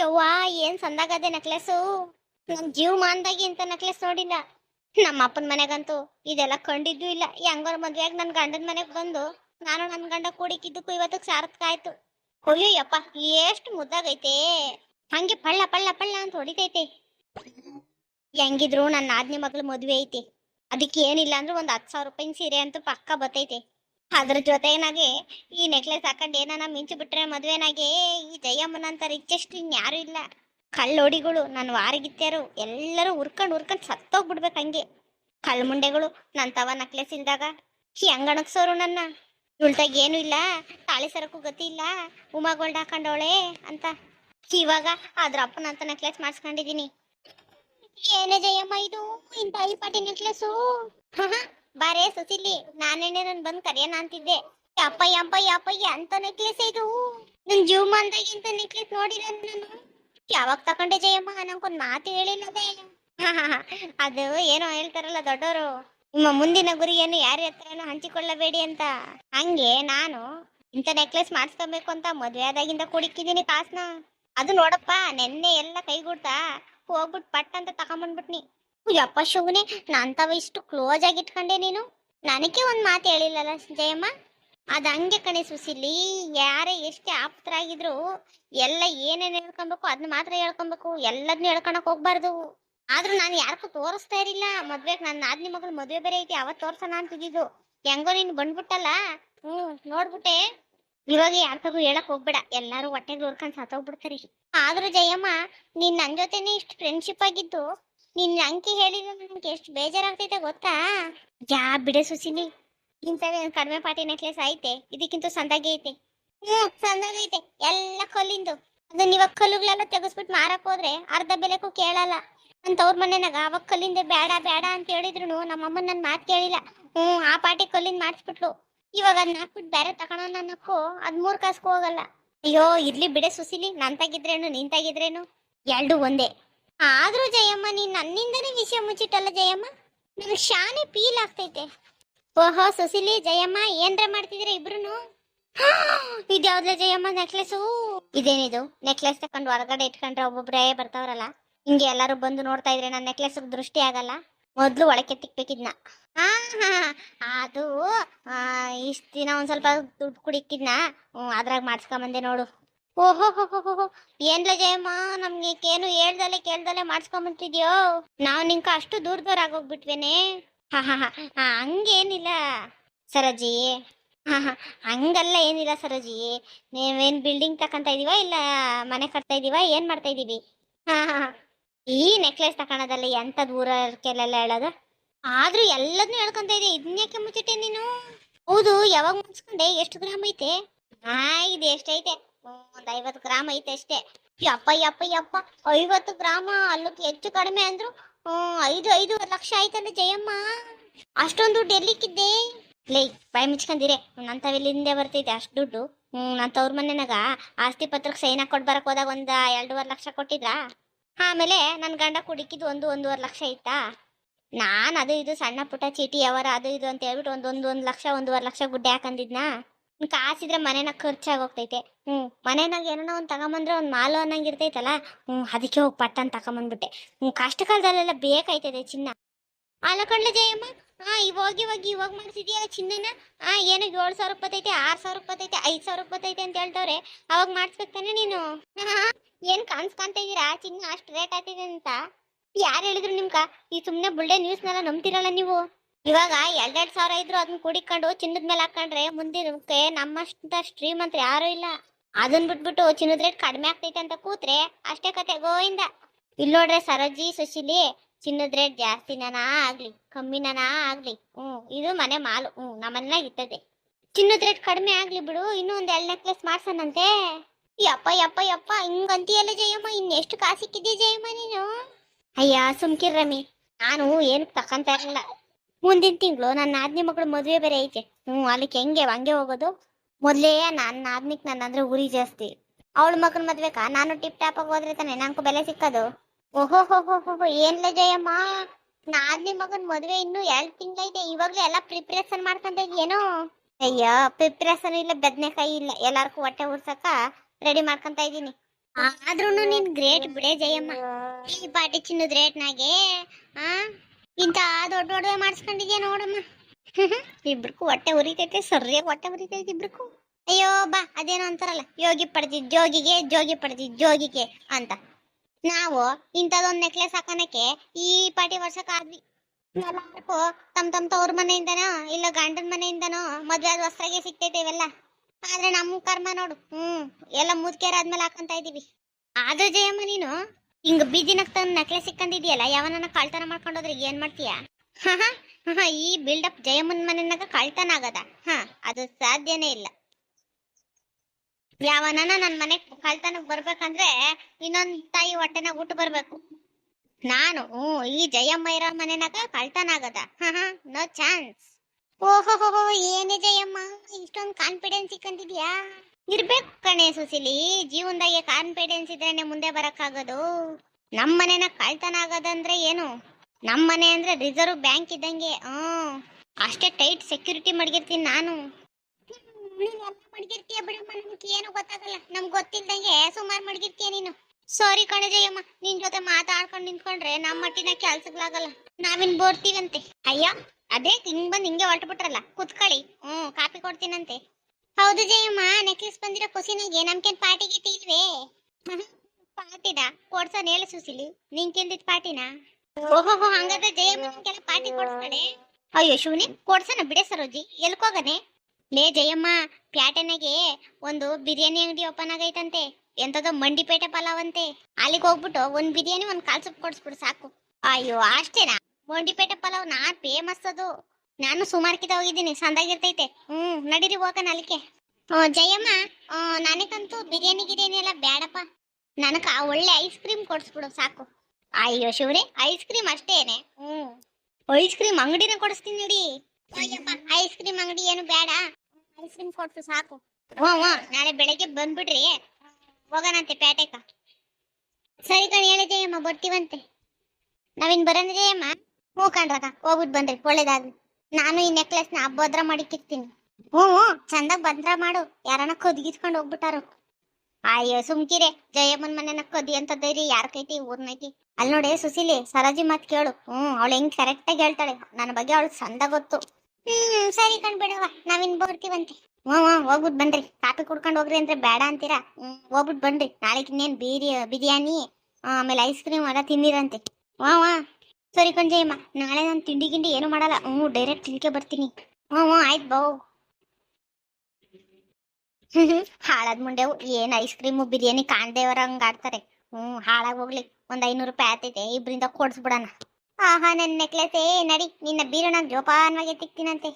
ಯವ್ವ, ಏನ್ ಸಂದಾಗದೆ ನೆಕ್ಲೆಸ್ಸು ನನ್ ಜೀವ ಮಾನ್ದಾಗಿ ಇಂತ ನೆಕ್ಲೆಸ್ ನೋಡಿಲ್ಲ. ನಮ್ಮ ಅಪ್ಪನ ಮನೆಗಂತೂ ಇದೆಲ್ಲ ಕಂಡಿದ್ದು ಇಲ್ಲ. ಹೆಂಗೋರ್ ಮದ್ವೆಯಾಗ ನನ್ ಗಂಡನ ಮನೆಗ್ ಬಂದು ನಾನು ನನ್ ಗಂಡ ಕೂಡಿಕಿದ್ದಕ್ಕೂ ಇವತ್ತಕ್ ಸಾರ್ಥಕ ಆಯ್ತು ಅಯ್ಯೋ ಯಪ್ಪ ಎಷ್ಟು ಮುದ್ದಾಗೈತೆ. ಹಂಗೆ ಪಳ್ಳ ಪಳ್ಳ ಪಳ್ಳ ಅಂತ ಹೊಡಿತೈತೆ. ಹೆಂಗಿದ್ರು ನನ್ನ ಆದ್ನಿ ಮಗಳು ಮದ್ವೆ ಐತಿ. ಅದಕ್ಕೆ ಏನಿಲ್ಲ ಅಂದ್ರೆ ಒಂದ್ ಹತ್ತು ಸಾವಿರ ರೂಪಾಯಿ ಸೀರೆ ಅಂತೂ ಪಕ್ಕ ಬತ್ತೈತೆ ಅದ್ರ ಜೊತೆನಾಗೆ ಈ ನೆಕ್ಲೆಸ್ ಹಾಕೊಂಡು ಏನಾನ ಮಿಂಚು ಬಿಟ್ರೆ ಮದುವೆನಾಗೆ ಈ ಜಯಮ್ಮನಂತ ರಿಚೆಸ್ಟ್ ಇನ್ಯಾರು ಇಲ್ಲ. ಕಳ್ಳೋಡಿಗಳು ನನ್ನ ವಾರಗಿತ್ಯಾರು, ಎಲ್ಲರೂ ಉರ್ಕೊಂಡು ಉರ್ಕೊಂಡು ಸತ್ತೋಗ್ಬಿಡ್ಬೇಕು ಹಂಗೆ. ಕಳ್ಮುಂಡೆಗಳು ನನ್ನ ತವ ನೆಕ್ಲೆಸ್ ಇಲ್ದಾಗ ಹೆಂಗಣಗ್ಸೋರು ನನ್ನ. ಉಳ್ದಾಗ ಏನು ಇಲ್ಲ, ತಾಳಿ ಸರಕು ಗತಿ ಇಲ್ಲ, ಉಮಾ ಗೋಲ್ಡ್ ಹಾಕೊಂಡವಳೆ ಅಂತ. ಇವಾಗ ಅದ್ರ ಅಪ್ಪನಂತ ನೆಕ್ಲೆಸ್ ಮಾಡಿಸ್ಕೊಂಡಿದೀನಿ. ಏನೇ ಜಯಮ್ಮ ಇದು ಇಂತ ಈ ಪಾಟಿ ನೆಕ್ಲೆಸು ಬಾರೇ ಸುಸಿಲಿ ನಾನೇನೆ ನನ್ ಬಂದ್ ಕರೆಯೋಣ ಅಂತಿದ್ದೆ. ಯಪ್ಪ ಯಪ್ಪ ಯಪ್ಪ ಅಂತ ನೆಕ್ಲೆಸ್ ಇದು? ನನ್ ಜೀವಮಾನದಾಗ ಇಂತ ನೆಕ್ಲೆಸ್ ನಾನು? ಯಾವಾಗ ತಕೊಂಡೆ ಜಯಮ್ಮ? ನಂಗೊಂದ್ ಮಾತು ಹೇಳಿಲ್ಲದೆ ಅದು. ಏನೋ ಹೇಳ್ತಾರಲ್ಲ ದೊಡ್ಡವರು ನಿಮ್ಮ ಮುಂದಿನ ಗುರಿಯನ್ನು ಯಾರ ಹತ್ರನೂ ಹಂಚಿಕೊಳ್ಳಬೇಡಿ ಅಂತ. ಹಂಗೆ ನಾನು ಇಂಥ ನೆಕ್ಲೆಸ್ ಮಾಡಿಸ್ಕೋಬೇಕು ಅಂತ ಮದ್ವೆ ಆದಾಗಿಂದ ಕುಡಿಕಿದೀನಿ ಕಾಸ್ನ. ಅದು ನೋಡಪ್ಪ, ನೆನ್ನೆ ಎಲ್ಲ ಕೈಗೂಡ್ತಾ ಹೋಗ್ಬಿಟ್ ಪಟ್ ಅಂತ ತಗೊಂಬಂದ್ಬಿಟ್ನಿ. ಯಪ್ಪ ಶಿವನೇ ನಂತವ ಇಷ್ಟು ಕ್ಲೋಸ್ ಆಗಿ ಇಟ್ಕೊಂಡೆ ನೀನು? ನನಗೆ ಒಂದ್ ಮಾತು ಹೇಳಿಲ್ಲಲ್ಲ ಜಯಮ್ಮ? ಅದ್ ಹಂಗೆ ಕಣೆ ಸುಸಿಲಿ ಯಾರೇ ಎಷ್ಟೇ ಆಪ್ತರಾಗಿದ್ರು ಎಲ್ಲ ಏನೇನ್ ಹೇಳ್ಕೊಬೇಕು ಅದನ್ನ ಮಾತ್ರ ಹೇಳ್ಕೊಬೇಕು. ಎಲ್ಲದನ್ನೂ ಹೇಳ್ಕೊಳಕ್ ಹೋಗ್ಬಾರ್ದು. ಆದ್ರೂ ನಾನು ಯಾರಕ್ಕೂ ತೋರಿಸ್ತಾ ಇರಲಿಲ್ಲ. ಮದ್ವೆಗ್ ನನ್ನ ನಾದಿನಿ ಮಗಳು ಮದ್ವೆ ಬೇರೆ ಐತಿ, ಅವತ್ ತೋರ್ಸೋಣ ಅಂತಿದ್ದು ಹೆಂಗೋ ನೀನ್ ಬಂದ್ಬಿಟ್ಟಲ್ಲ? ಹ್ಮ್ ನೋಡ್ಬಿಟ್ಟೆ. ಇವಾಗ ಯಾರಿಗೂ ಹೇಳಕ್ ಹೋಗ್ಬೇಡ. ಎಲ್ಲಾರು ಹೊಟ್ಟೆಗೆ ಉರ್ಕೊಂಡ್ ಸತ್ತೋಗ್ಬಿಡ್ತಾರಿ. ಆದ್ರೂ ಜಯಮ್ಮ, ನೀನ್ ನನ್ ಜೊತೆನೆ ಇಷ್ಟು ಫ್ರೆಂಡ್ಶಿಪ್ ಆಗಿದ್ದು ನಿನ್ ಅಂಕಿ ಹೇಳಿದ್ರೆ ನನಗೆ ಎಷ್ಟು ಬೇಜಾರಾಗ್ತೈತೆ ಗೊತ್ತಾ? ಯಾ ಬಿಡೆ ಸುಸಿನಿ, ಇಂಥವೇ ಕಡಿಮೆ ಪಾಟಿ ನೆಕ್ಲೆಸ್ ಐತೆ, ಇದಕ್ಕಿಂತ ಸಂದಾಗಿ ಐತೆ. ಹ್ಮ್ ಸಂದಾಗೆ ಐತೆ, ಎಲ್ಲ ಕಲ್ಲಿಂದು. ಅದು ಇವಾಗ ಕಲ್ಲುಗಳೆಲ್ಲ ತೆಗೆಸ್ಬಿಟ್ಟು ಮಾರಕ್ ಹೋದ್ರೆ ಅರ್ಧ ಬೆಲೆಗೂ ಕೇಳಲ್ಲ. ಅಂತ ಅವ್ರ ಮನೆನಾಗ ಅವಾಗ ಕಲ್ಲಿಂದ ಬೇಡ ಬೇಡ ಅಂತ ಹೇಳಿದ್ರು ನಮ್ಮಮ್ಮ ನನ್ ಮಾತು ಕೇಳಿಲ್ಲ. ಹ್ಮ್ ಆ ಪಾಟಿ ಕಲ್ಲಿಂದ ಮಾಡಿಸ್ಬಿಟ್ಲು. ಇವಾಗ ಅದನ್ನ ಹಾಕ್ಬಿಟ್ಟು ಬೇರೆ ತಗೊಳೋಣ ಅನ್ನಕ್ಕೂ ಅದ್ ಮೂರ್ ಕಾಸ್ಗೂ ಹೋಗಲ್ಲ. ಅಯ್ಯೋ, ಇರ್ಲಿ ಬಿಡೆ ಸುಸಿಲಿ ನಂತಾಗಿದ್ರೇನು, ನಿಂತಾಗಿದ್ರೇನು? ಎರಡು ಒಂದೇ. ಆದ್ರೂ ನೀನ್ ನನ್ನಿಂದನೇ ವಿಷಯ ಮುಚ್ಚಿಟ್ಟಲ್ಲ ಜಯಮ್ಮ? ನನಗೆ ಶಾನೆ ಪೀಲ್ ಆಗ್ತೈತೆ. ಓಹೋ ಸುಸಿಲಿ ಜಯಮ್ಮ, ಏನ್ರ ಮಾಡ್ತಿದ್ರೆ ಇಬ್ರು ಇದ್ಯಾವ್ದ್ಲ ಜಯಮ್ಮ ನೆಕ್ಲೆಸು ಇದೇನಿದು? ನೆಕ್ಲೆಸ್ ತಕೊಂಡು ಹೊರಗಡೆ ಇಟ್ಕೊಂಡ್ರೆ ಒಬ್ಬೊಬ್ರೇ ಬರ್ತಾವ್ರಲ್ಲ. ಹಿಂಗೆ ಎಲ್ಲರೂ ಬಂದು ನೋಡ್ತಾ ಇದ್ರೆ ನನ್ನ ನೆಕ್ಲೆಸ್ ದೃಷ್ಟಿ ಆಗಲ್ಲ. ಮೊದ್ಲು ಒಳಕ್ಕೆ ತಿಕ್ಬೇಕಿದ್ನ. ಹಾ ಹಾ ಅದು ಇಷ್ಟ್ ದಿನ ಒಂದ್ ಸ್ವಲ್ಪ ದುಡ್ಡು ಕುಡಿಕಿದ್ನ? ಹ್ಮ್, ಅದ್ರಾಗ ಮಾಡ್ಸ್ಕೊಂಬಂದೆ ನೋಡು. ಓಹೋ. ಏನ್ಲ ಜಯಮ್ಮ ನಮ್ಗೆ ಏನು ಹೇಳ್ದಲೆ ಕೇಳ್ದಲೆ ಮಾಡ್ಸ್ಕೊಂಬಂತಿದ್ಯೋ? ನಾವ್ ನಿಂಕ ಅಷ್ಟು ದೂರ ದೂರ ಆಗೋಗ್ಬಿಟ್ವೇನೆ ಹಂಗೇನಿಲ್ಲ ಸರಜಿ. ಹಂಗಲ್ಲ ಏನಿಲ್ಲ ಸರಜಿ. ನೀವೇನ್ ಬಿಲ್ಡಿಂಗ್ ತಕೊಂತ ಇದೀವ ಇಲ್ಲ ಮನೆ ಕಟ್ತಾ ಇದೀವ? ಏನ್ ಮಾಡ್ತಾ ಇದೀವಿ. ಈ ನೆಕ್ಲೆಸ್ ತಕೊಳೋದಲ್ಲ ಎಂತ ದೂರ ಕೆಲೆಲ್ಲ ಹೇಳೋದು? ಆದ್ರೂ ಎಲ್ಲದನ್ನೂ ಹೇಳ್ಕೊಂತ ಇದೆ ಇದನ್ಯಾಕೆ ಮುಚ್ಚಿಟ್ಟೆ ನೀನು? ಹೌದು, ಯಾವಾಗ ಮುಚ್ಕೊಂಡೆ? ಎಷ್ಟು ಗ್ರಾಮ್ ಐತೆ? ಹಾ ಇದು, ಎಷ್ಟೈತೆ? ಒಂದ್ ಐವತ್ತು ಗ್ರಾಮ್ ಐತೆ ಅಷ್ಟೇ. ಯಪ್ಪ ಯಪ್ಪ ಯಪ್ಪ, ಐವತ್ತು ಗ್ರಾಮ ಅಲ್ಲಕ್ಕೆ ಹೆಚ್ಚು ಕಡಿಮೆ ಅಂದ್ರು ಐದು ಐದು ಲಕ್ಷ ಆಯ್ತಲ್ಲ ಜಯಮ್ಮ. ಅಷ್ಟೊಂದು ದುಡ್ಡು ಎಲ್ಲಿಕ್ಕಿದ್ದೆ? ಲೇ, ಬಾಯಿ ಮುಚ್ಕೊಂಡಿರೆ ಹಿಂದೆ ಬರ್ತೈತೆ ಅಷ್ಟು ದುಡ್ಡು? ಹ್ಮ್, ನನ್ ತವ್ರ ಮನೆನಾಗ ಆಸ್ತಿ ಪತ್ರಕ್ಕೆ ಸೈನ್ ಹಾಕೊಟ್ ಬರಕ್ ಹೋದಾಗ ಒಂದ್ ಎರಡೂವರೆ ಲಕ್ಷ ಕೊಟ್ಟಿದ್ರಾ ಆಮೇಲೆ ನನ್ನ ಗಂಡ ಕುಡಿಕಿದ್ದು ಒಂದು, ಒಂದೂವರೆ ಲಕ್ಷ ಇತ್ತಾ? ನಾನು ಅದು ಇದು ಸಣ್ಣ ಪುಟ್ಟ ಚೀಟಿ, ಅವರ ಅದು ಇದು ಅಂತ ಹೇಳ್ಬಿಟ್ಟು ಒಂದು, ಒಂದ್ ಲಕ್ಷ, ಒಂದೂವರೆ ಲಕ್ಷ ಗುಡ್ಡೆ ಹಾಕಂದಿದ್ನಾ? ಕಾಸಿದ್ರೆ ಮನೆನಾಗ ಖರ್ಚಾಗಿ ಹೋಗ್ತೈತೆ. ಹ್ಮ್, ಮನೆನಾಗ ಏನೋ ಒಂದು ತಗೊಂಬಂದ್ರೆ ಒಂದು ಮಾಲು ಅನ್ನಂಗೆ ಇರ್ತೈತಲ್ಲ ಹ್ಞೂ ಅದಕ್ಕೆ ಹೋಗಿ ಪಟ್ಟ ಅಂತ ತಗೊಂಬಂದ್ಬಿಟ್ಟೆ. ಹ್ಮ್ ಕಷ್ಟ ಕಾಲದಲ್ಲೆಲ್ಲ ಬೇಕಾಯ್ತದೆ ಚಿನ್ನ. ಅಲ್ಲ ಕಣ್ಲೆ ಜಯಮ್ಮ ಹಾ ಇವಾಗ ಇವಾಗ ಇವಾಗ ಮಾಡ್ತಿದ್ಯಲ್ಲ ಚಿನ್ನನ? ಆ, ಏನೋ ಏಳು ಸಾವಿರ ರೂಪಾಯಿ ಆರ್ ಸಾವಿರ ರೂಪಾಯಿ ಐದು ಸಾವಿರ ರೂಪಾಯಿ ಅಂತ ಹೇಳ್ತವ್ರೆ ಅವಾಗ ಮಾಡಿಸ್ಬೇಕು ನೀನು? ಏನು ಏನ್ ಕಾಣಿಸ್ಕೊಂತ ಇದೀರಾ? ಚಿನ್ನ ಅಷ್ಟು ರೇಟ್ ಆಗ್ತಿದೆ ಅಂತ. ಯಾರು ಹೇಳಿದ್ರು ನಿಮ್ಗ? ಈ ಸುಮ್ನೆ ಬುಳ್ಳೆ ನ್ಯೂಸ್ನೆಲ್ಲ ನಂಬ್ತಿರಲ್ಲ ನೀವು? ಇವಾಗ ಎರಡೆರಡು ಸಾವಿರ ಇದ್ರು ಅದನ್ನ ಕುಡಿಕೊಂಡು ಚಿನ್ನದ ಮೇಲೆ ಹಾಕೊಂಡ್ರೆ ಮುಂದಿನಕ್ಕೆ ನಮ್ಮಷ್ಟ ಶ್ರೀಮಂತರು ಯಾರು ಇಲ್ಲ. ಅದನ್ನ ಬಿಟ್ಬಿಟ್ಟು ಚಿನ್ನದ ರೇಟ್ ಕಡಿಮೆ ಆಗ್ತೈತೆ ಅಂತ ಕೂತ್ರೆ ಅಷ್ಟೇ ಕತೆ ಗೋವಿಂದ. ಇಲ್ಲಿ ನೋಡ್ರೆ ಸರೋಜಿ, ಸುಶೀಲಿ, ಚಿನ್ನದ ರೇಟ್ ಜಾಸ್ತಿನಾ ಆಗ್ಲಿ ಕಮ್ಮಿನಾ ಆಗ್ಲಿ. ಹ್ಮ್, ಇದು ಮನೆ ಮಾಲು. ಹ್ಮ್ ನಮ್ಮನ್ನ ಇರ್ತದೆ. ಚಿನ್ನದ ರೇಟ್ ಕಡಿಮೆ ಆಗ್ಲಿ ಬಿಡು, ಇನ್ನೂ ಒಂದ್ ಎರಡು ನೆಕ್ಲೆಸ್ ಮಾಡ್ಸನಂತೆ. ಯಪ್ಪ ಯಪ್ಪ ಯಪ್ಪ, ಹಿಂಗಂತೀಯಲ್ಲ ಜಯಮ್ಮ, ಇನ್ನೆಷ್ಟು ಕಾಸಿಕ್ಕಿದ್ದೆ ಜಯಮ್ಮ ನೀನು? ಅಯ್ಯ ಸುಮ್ಕಿರ್ರಮಿ ನಾನು ಏನು ತಕ್ಕಂತ ಇರಲಿಲ್ಲ. ಮುಂದಿನ ತಿಂಗಳು ನನ್ನ ನಾದಿನಿ ಮಗಳು ಮದುವೆ ಬೇರೆ ಐತೆ. ಹ್ಞೂ ಅಲ್ಲಿಗೆ ಹೆಂಗೆ, ಹಂಗೆ ಹೋಗೋದು? ಮೊದಲೇ ನನ್ನ ನಾದ್ನಿಕ್ ನನ್ನ ಅಂದ್ರೆ ಉರಿ ಜಾಸ್ತಿ. ಅವಳ ಮಗನ ಮದ್ವೆಕ ನಾನು ಟಿಪ್ ಟಾಪ್ ಆಗಿ ಹೋದ್ರೆ ತಾನೆ ನಂಗೆ ಬೆಲೆ ಸಿಕ್ಕದು? ಓಹೋ ಹೋ ಹೋ ಹೋ ಏನ್ಲ ಜಯಮ್ಮ? ನಾದ್ನಿ ಮಗನ್ ಮದ್ವೆ ಇನ್ನು ಎರಡು ತಿಂಗಳೈತೆ ಇವಾಗ್ಲೇ ಎಲ್ಲ ಪ್ರಿಪ್ರೇಷನ್ ಮಾಡ್ಕೊಂತ ಇದೆಯೇನೋ? ಅಯ್ಯೋ ಪ್ರಿಪ್ರೇಷನ್ ಇಲ್ಲ, ಬದ್ನೆಕಾಯಿ ಇಲ್ಲ. ಎಲ್ಲಾರ್ಗೂ ಹೊಟ್ಟೆ ಉರ್ಸಕ ರೆಡಿ ಮಾಡ್ಕೊಂತ ಇದೀನಿ ಆದ್ರೂನು ನೀನ್ ಗ್ರೇಟ್ ಬಿಡೆ ಜಯಮ್ಮ. ಈ ಪಾಟಿ ಚಿನ್ನದ ರೇಟ್ನಾಗೆ ಆ? ಇಂತ ದೊಡ್ಡ ದೊಡ್ಡ ಮಾಡಿಸ್ಕೊಂಡಿದ್ಯಾ ನೋಡಮ್ಮ? ಇಬ್ರಿಗೂ ಹೊಟ್ಟೆ ಉರಿತೈತೆ, ಸರಿಯಾಗಿ ಹೊಟ್ಟೆ ಉರಿತೈತೆ ಇಬ್ರಿಗೂ. ಅಯ್ಯೋ, ಬಾ, ಅದೇನೋ ಅಂತಾರಲ್ಲ ಯೋಗಿ ಪಡೆದಿದ್ ಜೋಗಿಗೆ, ಜೋಗಿ ಪಡೆದಿದ್ ಜೋಗಿಗೆ ಅಂತ. ನಾವು ಇಂಥದೊಂದ್ ನೆಕ್ಲೆಸ್ ಹಾಕೋಣಕ್ಕೆ ಈ ಪಾಟಿ ವರ್ಷಕ್ಕಾದ್ವಿ ಎಲ್ಲರಿಗೂ ತಮ್ ತಮ್ ತವ್ರ ಮನೆಯಿಂದನೋ, ಇಲ್ಲ ಗಂಡನ ಮನೆಯಿಂದನೋ ಮದ್ವೆ ಆದ ವಸ್ತ್ರಾಗೆ ಸಿಗ್ತೈತೆ ಇವೆಲ್ಲ. ಆದ್ರೆ ನಮ್ಮ ಕರ್ಮ ನೋಡು, ಹ್ಮ್, ಎಲ್ಲ ಮುದ್ಕೇರಾದ್ಮೇಲೆ ಹಾಕಂತ ಇದೀವಿ. ಆದ್ರೆ ಜಯಮ್ಮ ನೀನು ಹಿಂಗ್ ಬೀದಿನಕ್ ತಂದ್ ನಕ್ಲೆ ಸಿಕ್ಕಂದಿದ್ಯಲ್ಲ ಯಾವನನ್ನ ಕಳ್ತನ ಮಾಡ್ಕೊಂಡೋದ್ರೆ ಏನ್ ಮಾಡ್ತೀಯ? ಈ ಬಿಲ್ಡಪ್ ಜಯಮ್ಮನ್ ಮನೆನಾಗ ಕಳ್ತನ ಆಗದ. ಹ, ಅದು ಸಾಧ್ಯನೇ ಇಲ್ಲ. ಯಾವನನ ನನ್ ಮನೆಗ್ ಕಳ್ತನಕ್ ಬರ್ಬೇಕಂದ್ರೆ ಇನ್ನೊಂದ್ ತಾಯಿ ಹೊಟ್ಟೆನಾಗ ಊಟ ಬರ್ಬೇಕು. ನಾನು ಈ ಜಯಮ್ಮ ಇರೋ ಮನೆನಾಗ ಕಳ್ತನ ಆಗದ. ಹಾ ನೋ ಚಾನ್ಸ್. ಓಹೋ ಏನೇ ಜಯಮ್ಮ, ಇಷ್ಟೊಂದು ಕಾನ್ಫಿಡೆನ್ಸ್ ಇಕ್ಕಂತಿದ್ಯಾ ಇರ್ಬೇಕು ಕಣೆ ಸುಸಿಲಿ ಜೀವನದಾಗೆ ಕಾನ್ಫಿಡೆನ್ಸ್ ಇದ್ರೇನೆ ಮುಂದೆ ಬರಕ್ಕಾಗೋದು. ನಮ್ಮ ಮನೆನ ಕಳ್ತನ ಆಗೋದಂದ್ರೆ ಏನು? ನಮ್ ಮನೆ ಅಂದ್ರೆ ರಿಸರ್ವ್ ಬ್ಯಾಂಕ್ ಇದ್ದಂಗೆ. ಹ್ಮ್ ಅಷ್ಟೇ ಟೈಟ್ ಸೆಕ್ಯೂರಿಟಿ ಮಡಗಿರ್ತೀನಿ ನಾನು. ಮಡಗಿರ್ತೀಯ ಬಿಡಮ್ಮ ನಮ್ಗೆ ಏನು ಗೊತ್ತಾಗಲ್ಲ. ನಮ್ಗೆ ಗೊತ್ತಿಲ್ದಂಗೆ ಸುಮಾರು ಮಡಗಿರ್ತೀಯ ನೀನು. ಸಾರಿ ಕಣೆ ಜಯಮ್ಮ, ನಿನ್ ಜೊತೆ ಮಾತಾಡ್ಕೊಂಡು ನಿಂತ್ಕೊಂಡ್ರೆ ನಮ್ಮ ಮಟ್ಟಿನ ಕೆಲ್ಸಗಳಾಗಲ್ಲ. ನಾವಿನ್ ಬೋರ್ತೀವಂತೆ. ಅಯ್ಯ, ಅದೇ ಹಿಂಗ್ ಬಂದ್ ಹಿಂಗೆ ಹೊರಟ್ಬಿಟ್ರಲ್ಲ. ಕುತ್ಕೊಳ್ಳಿ. ಹ್ಮ್ ಕಾಪಿ ಕೊಡ್ತೀನಂತೆ. ಹೌದು ಜಯಮ್ಮ ನೆಕ್ಲೆಸ್ ಬಂದಿರೋ ಖುಷಿನಾಗೆ ನಮ್ಕೇನ್ ಪಾರ್ಟಿ ಗಿಟ್ಟಿ ಇಲ್ವೇ? ಪಾರ್ಟಿನ? ಕೊಡ್ಸನ್ ಸುಸಿಲಿ. ನಿಂಗ್ ತಿಂದಿದ್ ಪಾರ್ಟಿನ? ಓಹೋ ಹಂಗಾದ್ರೆ ಜಯಮ್ಮ ನಿಮ್ಗೆಲ್ಲ ಪಾರ್ಟಿ ಕೊಡ್ಸ್ತಾಳೆ? ಅಯ್ಯೋ ಶಿವನಿ ಕೊಡ್ಸೋಣ ಬಿಡೆ ಸರೋಜಿ ಎಲ್ಕೋಗನೆ ಲೇ ಜಯಮ್ಮ, ಪ್ಯಾಟೆನಾಗೆ ಒಂದು ಬಿರಿಯಾನಿ ಅಂಗಡಿ ಓಪನ್ ಆಗೈತಂತೆ. ಎಂತದೋ ಮಂಡಿಪೇಟೆ ಪಲಾವ್ ಅಂತೆ ಅಲ್ಲಿಗೆ ಹೋಗ್ಬಿಟ್ಟು ಒಂದ್ ಬಿರಿಯಾನಿ, ಒಂದ್ ಕಾಲ್ ಸೊಪ್ಪು ಕೊಡ್ಸ್ಬಿಡು ಸಾಕು. ಅಯ್ಯೋ, ಅಷ್ಟೇನಾ? ಮಂಡಿಪೇಟೆ ಪಲಾವ್ ನಾ ಫೇಮಸ್ ಅದು. ನಾನು ಸುಮಾರ್ಕಿತ ಹೋಗಿದ್ದೀನಿ ಸಂದಾಗಿರ್ತೈತೆ ಹ್ಮ್ ನಡೀರಿ ಹೋಗಣ ಅಲ್ಲಿಗೆ ಹ್ಮ್, ಜಯಮ್ಮ ನನಗಂತೂ ಬಿರಿಯಾನಿ ಗಿರಿಯಾನಿ ಎಲ್ಲ ಬೇಡಪ್ಪ ಆ ಒಳ್ಳೆ ಐಸ್ ಕ್ರೀಮ್ ಕೊಡ್ಸ್ಬಿಡು ಸಾಕು. ಅಯ್ಯೋ ಶಿವ್ರೆ ಐಸ್ ಕ್ರೀಮ್ ಅಷ್ಟೇನೆ. ಹ್ಮ್. ಐಸ್ ಕ್ರೀಮ್ ಅಂಗಡಿನ ಕೊಡಿಸ್ತೀನಿ ನೋಡಿ. ಐಸ್ ಕ್ರೀಮ್ ಅಂಗಡಿ ಏನು ಬೇಡ ಐಸ್ ಕ್ರೀಮ್ ಕೊಡ್ಸು ಸಾಕು. ಹ್ಞೂ ನಾಳೆ ಬೆಳಗ್ಗೆ ಬಂದ್ಬಿಡ್ರಿ. ಹೋಗೋಣಂತೆ ಪೇಟೆಕ ಸರಿ ಕಣ್ ಹೇಳಿ ಜಯಮ್ಮ ಬರ್ತೀವಂತೆ. ನಾವಿನ್ ಬರಂದ್ರೆ ಜಯಮ್ಮ. ಹ್ಞೂ ಕಣ್ರಕ ಹೋಗ್ಬಿಟ್ಟು ಬನ್ರಿ ಒಳ್ಳೇದಾಗ್ಲಿ. ನಾನು ಈ ನೆಕ್ಲೆಸ್ನ ಹಬ್ಬದ್ರ ಮಾಡಿಕ್ಕಿರ್ತೀನಿ ಹ್ಞೂ. ಚಂದಾಗ ಬಂದ್ರ ಮಾಡು. ಯಾರನ್ನ ಕೊದಿಗಿಸ್ಕೊಂಡು ಹೋಗ್ಬಿಟ್ಟಾರು. ಅಯ್ಯೋ ಸುಮ್ಕಿರೆ. ಜಯಮ್ಮನ್ ಮನೆನ ಕದಿ ಅಂತ ಧೈರ್ಯ ಯಾರ ಕೈತಿ? ಊರ್ನೈತಿ ಅಲ್ಲಿ ನೋಡಿ ಸುಶೀಲಿ ಸರಾಜಿ ಮಾತ್ ಕೇಳು. ಹ್ಮ್ ಅವಳು ಹೆಂಗ್ ಕರೆಕ್ಟಾಗಿ ಹೇಳ್ತಾಳೆ. ನನ್ನ ಬಗ್ಗೆ ಅವಳು ಚಂದ ಗೊತ್ತು. ಹ್ಮ್ ಸರಿ ಕಣ್ಬಿಡವ ನಾವಿನ್ ಬರ್ತೀವಂತೆ. ಹ್ಞೂ ಹ್ಞೂ ಹೋಗ್ಬಿಟ್ ಬನ್ರಿ. ಕಾಫಿ ಕುಡ್ಕೊಂಡು ಹೋಗ್ರಿ ಅಂದ್ರೆ ಬೇಡ ಅಂತೀರಾ? ಹ್ಮ್ ಹೋಗ್ಬಿಟ್ ಬನ್ರಿ. ನಾಳೆಗೆ ಇನ್ನೇನ್ ಬೀರಿ ಬಿರಿಯಾನಿ ಆಮೇಲೆ ಐಸ್ ಕ್ರೀಮ್ ಎಲ್ಲ ತಿಂದಿರಂತೆ. ಹ್ಞೂ. ಸರಿ ಕಣ್ಜಯಮ್ಮ ನಾಳೆ ನಾನು ತಿಂಡಿ ಗಿಂಡಿ ಏನು ಮಾಡಲ್ಲ, ಹ್ಞೂ ಡೈರೆಕ್ಟ್ ಇಲ್ಲಿಗೆ ಬರ್ತೀನಿ. ಹ್ಞೂ ಹ್ಞೂ, ಆಯ್ತು ಬಾವು ಹಾಳಾದ ಮುಂಡೆವು ಏನು ಐಸ್ ಕ್ರೀಮು ಬಿರಿಯಾನಿ ಕಾಣ್ದೇವರ ಹಂಗೆ ಆಡ್ತಾರೆ. ಹ್ಞೂ, ಹಾಳಾಗಿ ಹೋಗ್ಲಿ, ಒಂದು ಐನೂರು ರೂಪಾಯಿ ಆತೈತೆ, ಇಬ್ರಿಂದ ಕೊಡಿಸ್ಬಿಡೋಣ. ಆಹಾ, ನನ್ ಏ, ನಡಿ, ನಿನ್ನ ಬೀರೋಣ ಜೋಪಾನವಾಗಿ ತಿಕ್ತೀನಂತೆ.